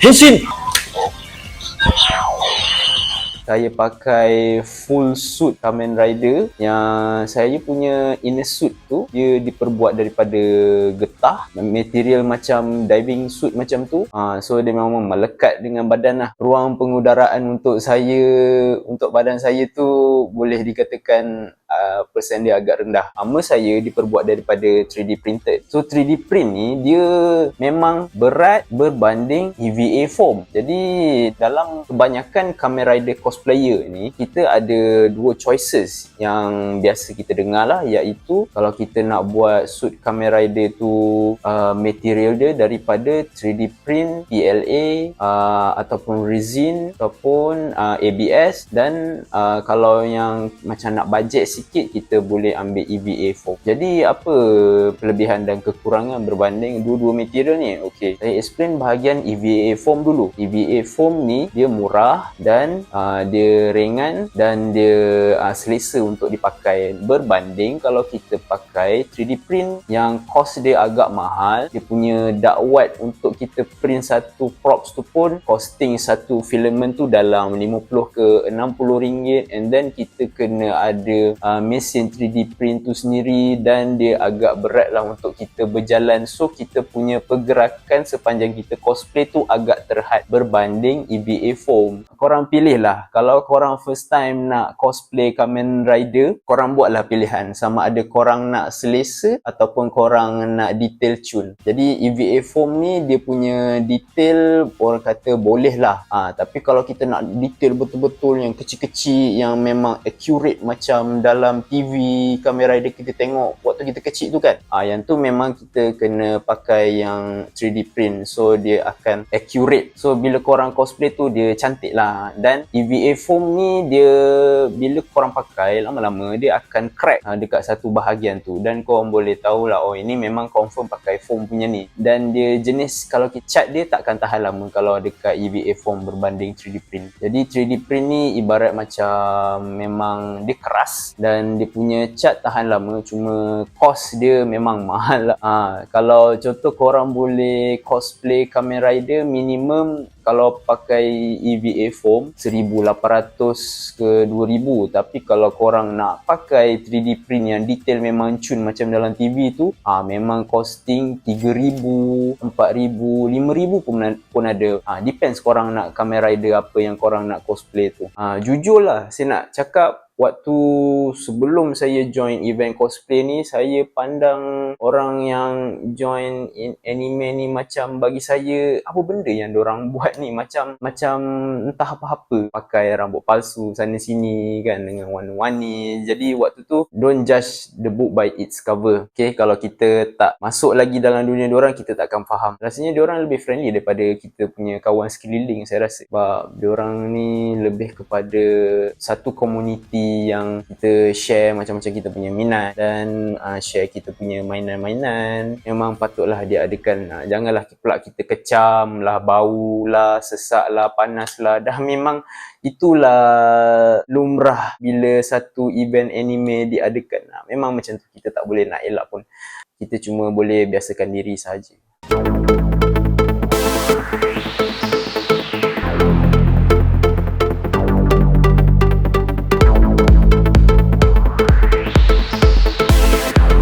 Henshin! Saya pakai full suit Kamen Rider yang saya punya inner suit tu dia diperbuat daripada getah material macam diving suit macam tu ha, so dia memang melekat dengan badan lah ruang pengudaraan untuk saya untuk badan saya tu boleh dikatakan uh, persen dia agak rendah. Armor saya diperbuat daripada 3D printed. So 3D print ni dia memang berat berbanding EVA foam. Jadi dalam kebanyakan Kamen Rider cosplayer ni kita ada dua choices yang biasa kita dengar lah iaitu kalau kita nak buat suit Kamen Rider tu uh, material dia daripada 3D print, PLA uh, ataupun resin ataupun uh, ABS dan uh, kalau yang macam nak budget sikit kita boleh ambil EVA foam. Jadi apa kelebihan dan kekurangan berbanding dua-dua material ni? Okey, saya explain bahagian EVA foam dulu. EVA foam ni dia murah dan uh, dia ringan dan dia uh, selesa untuk dipakai berbanding kalau kita pakai 3D print yang cost dia agak mahal. Dia punya dark white untuk kita print satu props tu pun costing satu filament tu dalam 50 ke 60 ringgit. And then kita kena ada uh, mesin 3D print tu sendiri dan dia agak berat lah untuk kita berjalan. So kita punya pergerakan sepanjang kita cosplay tu agak terhad berbanding EVA foam. Korang pilih lah. Kalau korang first time nak cosplay Kamen Rider korang buat lah pilihan. Sama ada korang nak selesa ataupun korang nak detail tune. Jadi EVA foam ni dia punya detail orang kata boleh lah. Ha, tapi kalau kita nak detail betul-betul yang kecil-kecil yang memang accurate macam dalam TV kamera rider kita tengok waktu kita kecil tu kan. Ah yang tu memang kita kena pakai yang 3D print. So dia akan accurate. So bila korang cosplay tu dia cantik lah. Dan EVA foam ni dia bila korang pakai lama-lama dia akan crack ah, dekat satu bahagian tu. Dan korang boleh tahu lah oh ini memang confirm pakai foam punya ni dan dia jenis kalau kita cat dia takkan tahan lama kalau dekat EVA foam berbanding 3D print jadi 3D print ni ibarat macam memang dia keras dan dia punya cat tahan lama cuma cost dia memang mahal lah. Ha, kalau contoh korang boleh cosplay Kamen Rider minimum kalau pakai EVA foam 1800 ke 2000 tapi kalau korang nak pakai 3D print yang detail memang cun macam dalam TV tu ha, memang costing 3000 4000 5000 pun ada. Ha, depends korang nak Kamen Rider apa yang korang nak cosplay tu. Ha, jujurlah saya nak cakap waktu sebelum saya join event cosplay ni saya pandang orang yang join in anime ni macam bagi saya apa benda yang orang buat ni? Macam macam entah apa-apa. Pakai rambut palsu sana sini kan dengan warna-warni. Jadi waktu tu don't judge the book by its cover. Okay kalau kita tak masuk lagi dalam dunia orang kita tak akan faham. Rasanya orang lebih friendly daripada kita punya kawan sekeliling saya rasa. Sebab orang ni lebih kepada satu komuniti yang kita share macam-macam kita punya minat dan uh, share kita punya mainan-mainan. Memang patutlah dia adakan uh, janganlah pula kita kecam lah bau lah sesak lah panas lah dah memang itulah lumrah bila satu event anime diadakan. Uh, memang macam tu kita tak boleh nak elak pun. Kita cuma boleh biasakan diri sahaja.